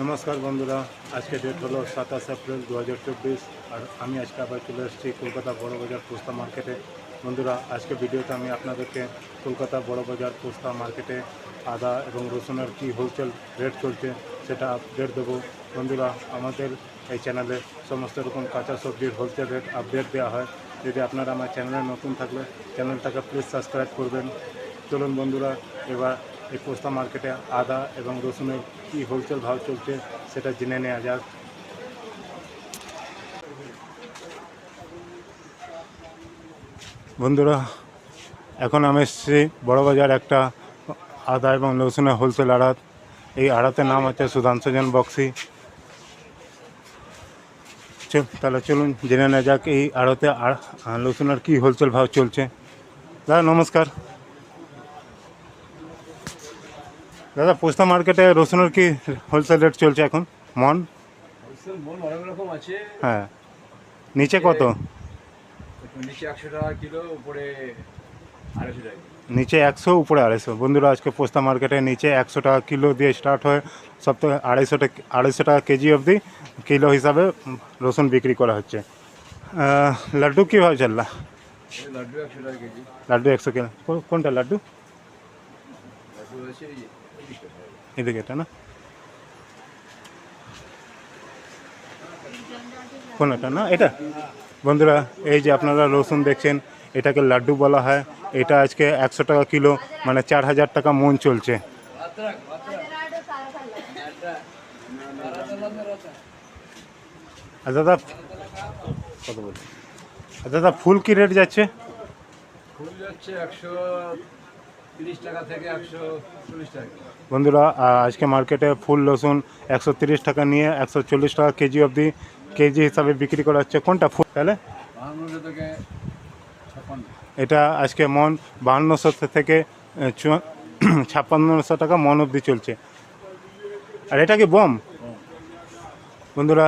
নমস্কার বন্ধুরা, আজকে ডেট হলো সাতাশ এপ্রিল দু হাজার চব্বিশ, আর আমি আজকে আবার চলে এসেছি কলকাতা বড় বাজার পোস্তা মার্কেটে বন্ধুরা, আজকে ভিডিওতে আমি আপনাদেরকে কলকাতা বড় বাজার পোস্তা মার্কেটে আদা এবং রসুনের কী হোলসেল রেট চলছে সেটা আপডেট দেবো। বন্ধুরা, আমাদের এই চ্যানেলে সমস্ত রকম কাঁচা সবজির হোলসেল রেট আপডেট দেওয়া হয়। যদি আপনারা আমার চ্যানেলে নতুন থাকলে চ্যানেলটাকে প্লিজ সাবস্ক্রাইব করবেন। চলুন বন্ধুরা, এবার এই পোস্তা মার্কেটে আদা এবং রসুনের কী হোলসেল ভাव চলছে সেটা জেনে নেওয়া যাক। বন্ধুরা, এখন আমি এসেছি বড়বাজার একটা আদা এবং রসুনের হোলসেল আড়াত। এই আড়তের নাম হচ্ছে সুধাংশজন বক্সি। তাহলে চলুন জেনে নেওয়া যাক এই আড়তে আ- রসুনের কী হোলসেল ভাव চলছে। দাদা, নমস্কার। দাদা পোস্তা মার্কেটে রসুনের কি হোলসেল রেট চলছে এখন? মন? মন অনেক রকম আছে। হ্যাঁ। নিচে কত? নিচে একশো টাকা কিলো উপরে আড়াইশো টাকা নিচে একশো উপরে আড়াইশো। বন্ধুরা আজকে পোস্তা মার্কেটে নিচে একশো টাকা কিলো দিয়ে স্টার্ট হয় থেকে আড়াইশো টাকা আড়াইশো টাকা কেজি অবধি কিলো হিসাবে রসুন বিক্রি করা হচ্ছে। লাড্ডু কীভাবে চললা? লাড্ডু একশো টাকা কেজি। লাড্ডু একশো কিলো কোনটা লাড্ডু? আছে। এদিকে এটা না? কোনটা না? এটা? বন্ধুরা, এই যে আপনারা রসুন দেখছেন, এটাকে লাড্ডু বলা হয়। এটা আজকে একশো টাকা কিলো মানে চার হাজার টাকা মন চলছে। দাদা কত বলছি দাদা, ফুল কি রেট যাচ্ছে? ফুল যাচ্ছে একশো বন্ধুরা আজকে মার্কেটে ফুল রসুন একশো তিরিশ টাকা নিয়ে একশো চল্লিশ টাকা কেজি অবধি কেজি হিসাবে বিক্রি করা হচ্ছে। কোনটা ফুল? তাহলে? এটা আজকে মন বাহান্নশো থেকে ছাপ্পান্নশো টাকা মন অবধি চলছে। আর এটা কি বম? বন্ধুরা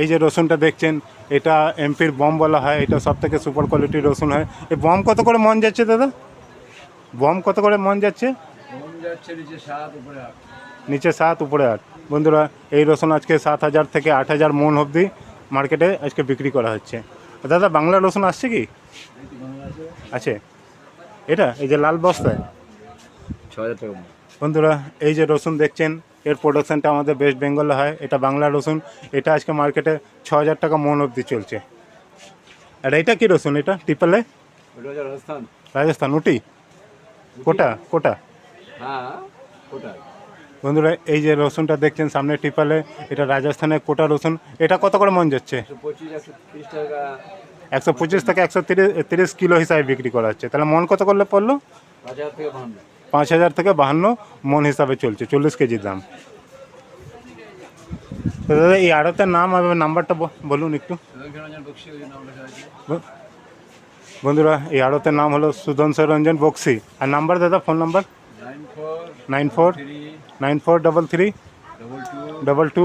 এই যে রসুনটা দেখছেন এটা এমপির বম বলা হয় এটা সব থেকে সুপার কোয়ালিটির রসুন হয়। এই বম কত করে মন যাচ্ছে দাদা? বম কত করে মন যাচ্ছে? নিচে সাত উপরে আট। বন্ধুরা এই রসুন আজকে সাত হাজার থেকে আট হাজার মন অবধি মার্কেটে আজকে বিক্রি করা হচ্ছে। দাদা বাংলা রসুন আসছে কি? আছে। এটা এই যে লাল বস্তায় ছ হাজার টাকা বন্ধুরা এই যে রসুন দেখছেন এর প্রোডাকশনটা আমাদের ওয়েস্ট বেঙ্গলে হয়। এটা বাংলা রসুন। এটা আজকে মার্কেটে ছ হাজার টাকা মন অবধি চলছে। আর এটা কি রসুন এটা? টিপলে? রাজস্থান। রাজস্থান উটি? কোটা কোটা? হ্যাঁ কোটায় বন্ধুরা এই যে রসুনটা দেখছেন সামনে টিপালে এটা রাজস্থানের কোটা রসুন। এটা কত করে মন যাচ্ছে? একশো পঁচিশ থেকে একশো তিরিশ তিরিশ কিলো হিসাবে বিক্রি করা হচ্ছে। তাহলে মন কত করলে পড়ল? পাঁচ হাজার থেকে বাহান্ন। মন হিসাবে চলছে চল্লিশ কেজির দাম। তো দাদা এই আড়তের নাম এবং নাম্বারটা ব- বলুন একটু। বন্ধুরা, এই আড়তের নাম হলো সুদংশ রঞ্জন বক্সি। আর নাম্বার দাদা, phone number? Nine four nine four double three double two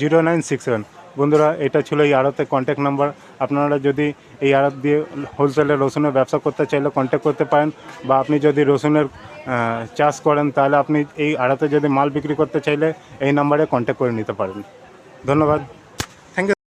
zero nine six seven. বন্ধুরা, এটা ছিল এই আড়তের কন্ট্যাক্ট নাম্বার আপনারা যদি এই আড়ত দিয়ে হোলসেলে রসুনের ব্যবসা করতে চাইলে কন্ট্যাক্ট করতে পারেন বা আপনি যদি রসুনের চাষ করেন, তাহলে আপনি এই আড়তে যদি মাল বিক্রি করতে চাইলে এই নাম্বারে কন্ট্যাক্ট করে নিতে পারেন। ধন্যবাদ।